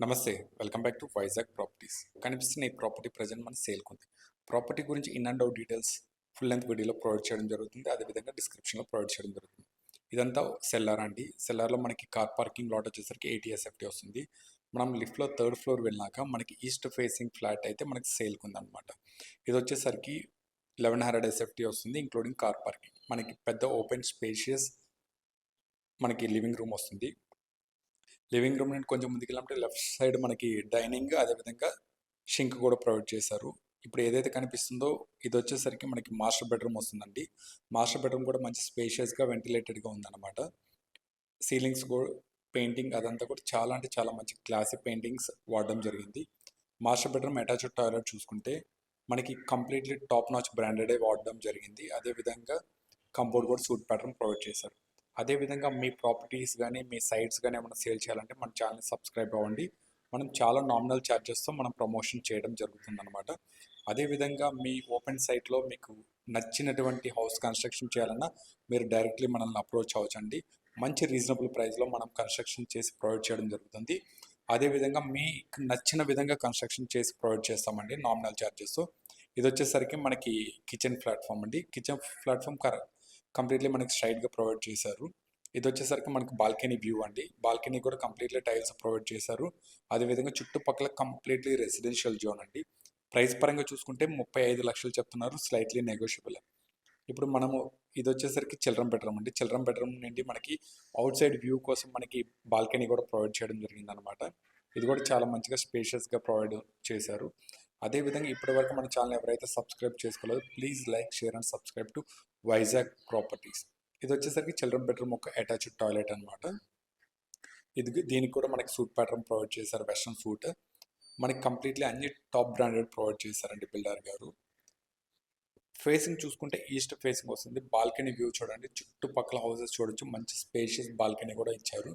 నమస్తే welcome back to Vizag properties. కనిపిస్తున్న ఈ ప్రాపర్టీ ప్రజెంట్ మన సేల్కి ఉంది. ప్రాపర్టీ గురించి in and out details full length వీడియోలో ప్రొవైడ్ చేయడం జరుగుతుంది. అదేవిధంగా డిస్క్రిప్షన్లో ప్రొవైడ్ చేయడం జరుగుతుంది. ఇదంతా సెల్లార్ అండి. సెల్లార్లో మనకి కార్ పార్కింగ్ లాట్ వచ్చేసరికి ఏటీఎస్ఎఫ్టీ వస్తుంది. మనం లిఫ్ట్లో థర్డ్ ఫ్లోర్ వెళ్ళినాక మనకి ఈస్ట్ ఫేసింగ్ ఫ్లాట్ అయితే మనకి సేల్కి ఉందన్నమాట. ఇది వచ్చేసరికి లెవెన్ హండ్రెడ్ ఎస్ఎఫ్టీ వస్తుంది ఇంక్లూడింగ్ కార్ పార్కింగ్. మనకి పెద్ద ఓపెన్ స్పేషియస్ మనకి లివింగ్ రూమ్ వస్తుంది. లివింగ్ రూమ్ నుండి కొంచెం ముందుకు వెళ్ళాలంటే లెఫ్ట్ సైడ్ మనకి డైనింగ్ అదేవిధంగా షింక్ కూడా ప్రొవైడ్ చేశారు. ఇప్పుడు ఏదైతే కనిపిస్తుందో ఇది వచ్చేసరికి మనకి మాస్టర్ బెడ్రూమ్ వస్తుందండి. మాస్టర్ బెడ్రూమ్ కూడా మంచి స్పేషియస్గా వెంటిలేటెడ్గా ఉందన్నమాట. సీలింగ్స్ కూడా పెయింటింగ్ అదంతా కూడా చాలా అంటే చాలా మంచి క్లాసిక్ పెయింటింగ్స్ వాడడం జరిగింది. మాస్టర్ బెడ్రూమ్ అటాచ్డ్ టాయిలెట్ చూసుకుంటే మనకి కంప్లీట్లీ టాప్ నాచ్ బ్రాండెడే వాడడం జరిగింది. అదేవిధంగా కంపౌండ్ కూడా సూట్ ప్యాటర్న్ ప్రొవైడ్ చేశారు. అదేవిధంగా మీ ప్రాపర్టీస్ కానీ మీ సైట్స్ కానీ ఏమైనా సేల్ చేయాలంటే మన ఛానల్ని సబ్స్క్రైబ్ అవ్వండి. మనం చాలా నామినల్ ఛార్జెస్తో మనం ప్రమోషన్ చేయడం జరుగుతుందన్నమాట. అదేవిధంగా మీ ఓపెన్ సైట్లో మీకు నచ్చినటువంటి హౌస్ కన్స్ట్రక్షన్ చేయాలన్నా మీరు డైరెక్ట్లీ మనల్ని అప్రోచ్ అవ్వచ్చండి. మంచి రీజనబుల్ ప్రైస్లో మనం కన్స్ట్రక్షన్ చేసి ప్రొవైడ్ చేయడం జరుగుతుంది. అదేవిధంగా మీకు నచ్చిన విధంగా కన్స్ట్రక్షన్ చేసి ప్రొవైడ్ చేస్తామండి నామినల్ ఛార్జెస్ ఇది వచ్చేసరికి మనకి కిచెన్ ప్లాట్ఫామ్ అండి. కిచెన్ ప్లాట్ఫామ్ కర కంప్లీట్లీ మనకి స్ట్రైట్గా ప్రొవైడ్ చేశారు. ఇది వచ్చేసరికి మనకి బాల్కనీ వ్యూ అండి. బాల్కనీ కూడా కంప్లీట్లీ టైల్స్ ప్రొవైడ్ చేశారు. అదేవిధంగా చుట్టుపక్కల కంప్లీట్లీ రెసిడెన్షియల్ జోన్ అండి. ప్రైస్ పరంగా చూసుకుంటే ముప్పై ఐదు లక్షలు చెప్తున్నారు. Slightly negotiable. ఇప్పుడు మనము ఇది వచ్చేసరికి చిల్డ్రన్ బెడ్రూమ్ అండి. చిల్డ్రన్ బెడ్రూమ్ నుండి మనకి అవుట్ సైడ్ వ్యూ కోసం మనకి బాల్కనీ కూడా ప్రొవైడ్ చేయడం జరిగింది అనమాట ఇది కూడా చాలా మంచిగా స్పేషియస్గా ప్రొవైడ్ చేశారు. అదేవిధంగా ఇప్పటివరకు మన ఛానల్ ఎవరైతే సబ్స్క్రైబ్ చేసుకోలేదు please like share and subscribe to Vizag properties. ఇది వచ్చేసరికి చిల్డ్రన్ బెడ్రూమ్ ఒక అటాచ్డ్ టాయిలెట్ అనమాట ఇది దీనికి కూడా మనకి సూట్ ప్యాటర్న్ ప్రొవైడ్ చేశారు వెస్ట్రన్ సూట్. మనకి కంప్లీట్లీ అన్ని టాప్ బ్రాండెడ్ ప్రొవైడ్ చేశారండి బిల్డర్ గారు. ఫేసింగ్ చూసుకుంటే ఈస్ట్ ఫేసింగ్ వస్తుంది. బాల్కనీ వ్యూ చూడండి చుట్టుపక్కల హౌసెస్ చూడొచ్చు. మంచి స్పేషియస్ బాల్కనీ కూడా ఇచ్చారు.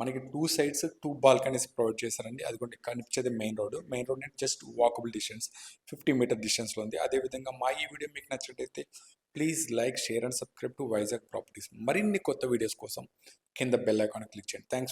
మనకి two sides two balconies provide చేశారండి. అది కూడా కనిపించేది మెయిన్ రోడ్ మెయిన్ రోడ్ అంటే just walkable distance fifty metre డిస్టెన్స్లో ఉంది. అదేవిధంగా మా ఈ వీడియో మీకు నచ్చినట్టయితే please like share and subscribe to Vizag properties మరిన్ని కొత్త వీడియోస్ కోసం కింద బెల్ ఐకాన్ క్లిక్ చేయండి. థ్యాంక్స్